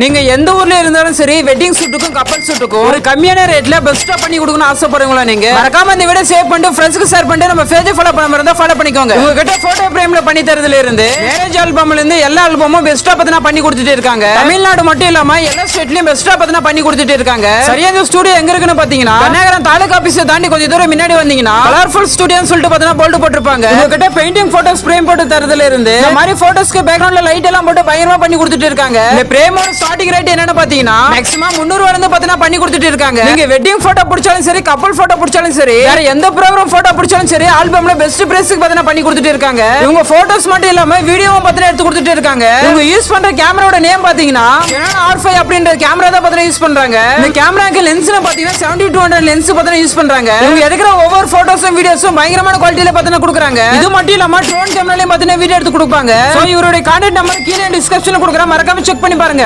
நீங்க எந்த ஊர்ல இருந்தாலும் சரி வெட்டிங் ஷூட்டுக்கும் கப்பல் ஷூட்டுக்கும் ஒரு கம்மியான ரேட்ல பெஸ்டா பண்ணி கொடுக்கணும் ஆசைப்படுறீங்களா நீங்க? மறக்காம இந்த வீடியோ சேவ் பண்ணிட்டு ஃப்ரெண்ட்ஸ்க்கு ஷேர் பண்ணிட்டு நம்ம பேஜ் ஃபாலோ பண்ண இருந்தா ஃபாலோ பண்ணிக்கோங்க. உங்ககிட்ட போட்டோ பிரேம்ல பண்ணி தரதுல இருந்து மேரேஜ் ஆல்பம்ல இருந்து எல்லா ஆல்பமும் பெஸ்டா பத்தினா பண்ணி கொடுத்துட்டு இருக்காங்க. தமிழ்நாடு மட்டும் இல்லாம எல்லா ஸ்டேட்லயும் பெஸ்டா பத்தினா பண்ணி கொடுத்துட்டு இருக்காங்க. சரியா இந்த ஸ்டுடியோ எங்க இருக்குன்னு பாத்தீங்கன்னா கன்னியாகுமரி தாலுகா ஆபீஸ் தாண்டி கொஞ்சம் தூரம் முன்னாடி வந்தீங்கன்னா கலர்ஃபுல் ஸ்டுடியோன்னு சொல்லிட்டு பாத்தீங்கன்னா போல்டு போட்டிருப்பாங்க. உங்ககிட்ட பெயிண்டிங் போட்டோஸ் பிரேம் போட்டு தரதுல இருந்து இந்த மாதிரி போட்டோஸ்க்கு பேக்ரவுண்ட்ல லைட் எல்லாம் போட்டு பயங்கரமா பண்ணி கொடுத்துட்டு இருக்காங்க. இந்த பிரேமோட ஸ்டார்டிங் ரேட் என்னன்னு பாத்தீங்கன்னா மேக்ஸிமம் முந்நூறு இருந்து பாத்தீங்கன்னா பண்ணி கொடுத்துட்டு இருக்காங்க. நீங்க வெட்டிங் போட்டோ பிடிச்சாலும் சரி கப்பல் போட்டோ பிடிச்சாலும் சரி வேற எந்த ப்ரோக்ராம் போட்டோ பிடிச்சாலும் சரி ஆல்பம்ல பெஸ்ட் பிரைஸ்க்கு பாத்தீங்கன்னா பண்ணி கொடுத்துட்டு இருக்காங்க. இவங்க போட்டோஸ் மட்டும் இல்லாம வீடியோவும் பாத்தீங்கன்னா எடுத்து கொடுத்துட்டு இருக்காங்க. இவங்க யூஸ் பண்ற கேமராவோட நேம் பாத்தீங்கன்னா ஆர் ஃபைவ் அப்படின்ற கேமரா தான் பாத்தீங்கன்னா யூஸ் பண்றாங்க. இந்த கேமராக்கு லென்ஸ்ல பாத்தீங்கன்னா செவன்டி டூ ஹண்ட்ரட் லென்ஸ் பாத்தீங்கன்னா யூஸ் பண்றாங்க. இவங்க எடுக்கிற ஒவ்வொரு போட்டோஸும் வீடியோஸும் பயங்கரமான குவாலிட்டியில பாத்தீங்கன்னா கொடுக்குறாங்க. இது மட்டும் இல்லாம ட்ரோன் கேமராலயும் பாத்தீங்கன்னா வீடியோ எடுத்து கொடுப்பாங்க. இவருடைய கான்டாக்ட் நம்பர் கீழே டிஸ்கிரிப்ஷன்ல கொடுக்குறேன். மறக்காம செக் பண்ணி பாருங்க.